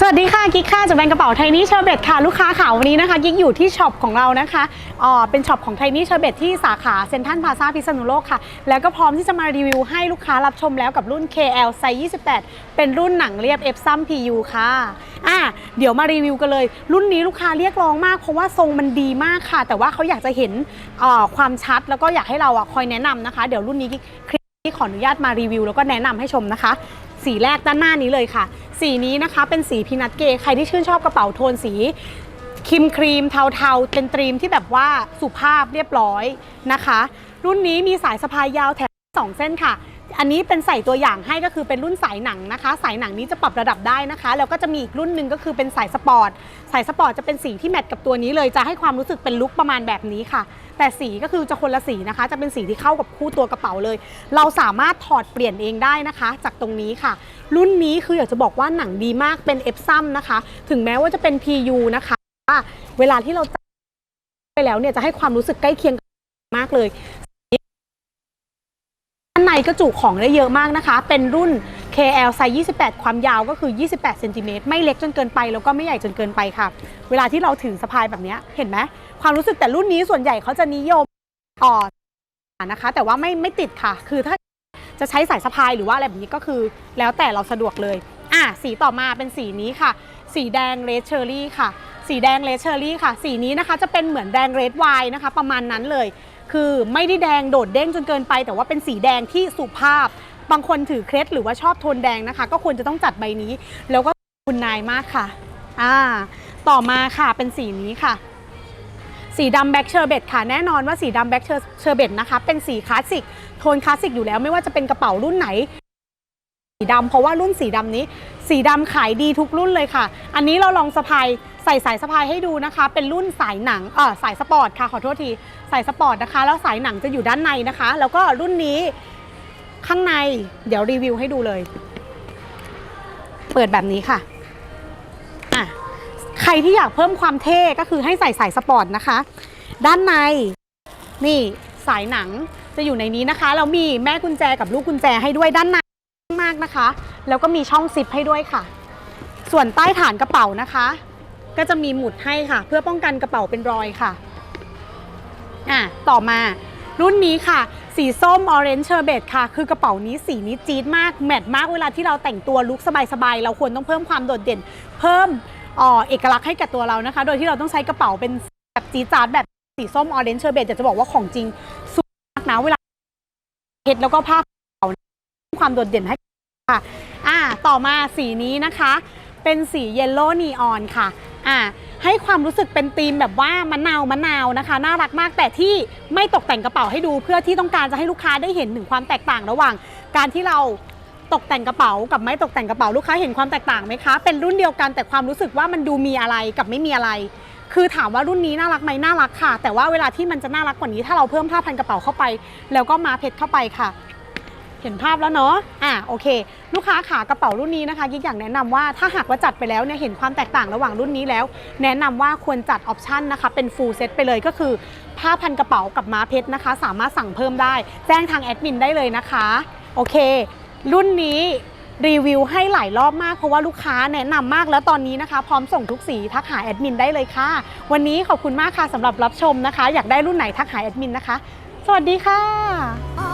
สวัสดีค่ะกิ๊กค่ะจากแบรนด์กระเป๋าไทนี่เชอร์เบตค่ะลูกค้าค่ะวันนี้นะคะกิ๊กอยู่ที่ช็อปของเรานะคะอ่าเป็นช็อปของไทนี่เชอร์เบตที่สาขาเซ็นทรัลพาซาพิษณุโลกค่ะ แล้วก็พร้อมที่จะมารีวิวให้ลูกค้ารับชมแล้วกับรุ่น KL ไซส์28 เป็นรุ่นหนังเรียบ F ซัม PU ค่ะอะเดี๋ยวมารีวิวกันเลย รุ่นนี้ลูกค้าเรียกร้องมากเพราะว่าทรงมันดีมากค่ะ แต่ว่าเขาอยากจะเห็นอ่ความชัดแล้วก็อยากให้เราอะคอยแนะนำนะคะ เดี๋ยวรุ่นนี้กิ๊กคลิปขออนุญาตมารีวิวแล้วก็แนะนำให้ชมนะคะ สีแรกด้านหน้านี้เลยค่ะ สีนี้นะคะเป็นสีพีนัทเกย์ใครที่ชื่นชอบกระเป๋าโทนสีครีมครีมเทาๆเป็นตรีมที่แบบว่าสุภาพเรียบร้อยนะคะ รุ่นนี้มีสายสะพายยาวแถมสองเส้นค่ะ อันนี้เป็นใส่ตัวอย่างให้ก็คือเป็นรุ่นสายหนังนะคะ สายหนังนี้จะปรับระดับได้นะคะ แล้วก็จะมีอีกรุ่นหนึ่งก็คือเป็นสายสปอร์ต สายสปอร์ตจะเป็นสีที่แมทกับตัวนี้เลย จะให้ความรู้สึกเป็นลุคประมาณแบบนี้ค่ะ แต่สีก็คือจะคนละสีนะคะ จะเป็นสีที่เข้ากับคู่ตัวกระเป๋าเลย เราสามารถถอดเปลี่ยนเองได้นะคะ จากตรงนี้ค่ะ รุ่นนี้คืออยากจะบอกว่าหนังดีมาก เป็น F ซัมนะคะ ถึงแม้ว่าจะเป็น PU นะคะว่าเวลาที่เราไปแล้วเนี่ยจะให้ความรู้สึกใกล้เคียงกันมากเลย ก็จุของได้เยอะมากนะคะ เป็นรุ่น KL ไซส์28 ความยาวก็คือ 28เซนติเมตรไม่เล็กจนเกินไป แล้วก็ไม่ใหญ่จนเกินไปค่ะ เวลาที่เราถือสะพายแบบนี้เห็นไหมความรู้สึกแต่รุ่นนี้ส่วนใหญ่เขาจะนิยมอ่อนะคะ แต่ว่าไม่ไม่ติดค่ะ คือถ้าจะใช้สายสะพายหรือว่าอะไรแบบนี้ก็คือ แล้วแต่เราสะดวกเลยอะสีต่อมาเป็นสีนี้ค่ะ สีแดงเรดเชอร์รี่ค่ะ สีแดงเรดเชอร์รี่ค่ะ สีนี้นะคะจะเป็นเหมือนแดงเรดไวน์นะคะ ประมาณนั้นเลย คือไม่ได้แดงโดดเด้งจนเกินไป แต่ว่าเป็นสีแดงที่สุภาพ บางคนถือเคล็ดหรือว่าชอบโทนแดงนะคะ ก็ควรจะต้องจัดใบนี้ แล้วก็คุณนายมากค่ะอ่าต่อมาค่ะเป็นสีนี้ค่ะ สีดำแบ็กเชอร์เบตค่ะแน่นอนว่าสีดำแบ็กเชอร์เบตนะคะ เป็นสีคลาสสิกโทนคลาสสิกอยู่แล้วไม่ว่าจะเป็นกระเป๋ารุ่นไหน สีดำเพราะว่ารุ่นสีดำนี้ สีดำขายดีทุกรุ่นเลยค่ะ อันนี้เราลองสะพายใส่สายสะพายให้ดูนะคะ เป็นรุ่นสายหนังเออสายสปอร์ตค่ะขอโทษทีสายสปอร์ตนะคะ แล้วสายหนังจะอยู่ด้านในนะคะ แล้วก็รุ่นนี้ข้างในเดี๋ยวรีวิวให้ดูเลย เปิดแบบนี้ค่ะอะ ใครที่อยากเพิ่มความเท่ก็คือให้ใส่สายสปอร์ตนะคะ ด้านในนี่สายหนังจะอยู่ในนี้นะคะ เรามีแม่กุญแจกับลูกกุญแจให้ด้วยด้านใน นะคะ แล้วก็มีช่องซิปให้ด้วยค่ะ ส่วนใต้ฐานกระเป๋านะคะ ก็จะมีหมุดให้ค่ะ เพื่อป้องกันกระเป๋าเป็นรอยค่ะอะต่อมารุ่นนี้ค่ะ สีส้มออเรนจ์เชอร์เบตค่ะ คือกระเป๋านี้สีนี้จี๊ดมากแมทมากเวลาที่เราแต่งตัวลุคสบายๆ เราควรต้องเพิ่มความโดดเด่น เพิ่มเอ่อเอกลักษณ์ให้กับตัวเรานะคะ โดยที่เราต้องใช้กระเป๋าเป็นแบบจี๊ดจ๊าดแบบสีส้มออเรนจ์เชอร์เบตอยากจะบอกว่าของจริงสวยมากนะเวลาเพชรแล้วก็ผ้าเป๋าเพิ่มความโดดเด่นให้ ค่ะอ่าต่อมาสีนี้นะคะ เป็นสีเยลโล่นีออนค่ะอ่าให้ความรู้สึกเป็นธีมแบบว่ามะนาวมะนาวนะคะ น่ารักมากแต่ที่ไม่ตกแต่งกระเป๋าให้ดูเพื่อที่ต้องการจะให้ลูกค้าได้เห็นถึงความแตกต่างระหว่าง การที่เราตกแต่งกระเป๋ากับไม่ตกแต่งกระเป๋าลูกค้าเห็นความแตกต่างไหมคะ เป็นรุ่นเดียวกันแต่ความรู้สึกว่ามันดูมีอะไรกับไม่มีอะไร คือถามว่ารุ่นนี้น่ารักไหมน่ารักค่ะ แต่ว่าเวลาที่มันจะน่ารักกว่านี้ถ้าเราเพิ่มผ้าพันกระเป๋าเข้าไป แล้วก็มาเพชรเข้าไปค่ะ เห็นภาพแล้วเนาะ อะโอเค ลูกค้าขากระเป๋ารุ่นนี้นะคะกิ๊กอยากแนะนำว่าถ้าหากว่าจัดไปแล้วเนี่ยเห็นความแตกต่างระหว่างรุ่นนี้แล้ว แนะนำว่าควรจัดออปชันนะคะเป็นฟูลเซตไปเลยก็คือ ผ้าพันกระเป๋ากับม้าเพชรนะคะ สามารถสั่งเพิ่มได้ แจ้งทางแอดมินได้เลยนะคะ โอเค รุ่นนี้รีวิวให้หลายรอบมากเพราะว่าลูกค้าแนะนำมากแล้วตอนนี้นะคะ พร้อมส่งทุกสีทักหาแอดมินได้เลยค่ะ วันนี้ขอบคุณมากค่ะสำหรับรับชมนะคะ อยากได้รุ่นไหนทักหาแอดมินนะคะ สวัสดีค่ะ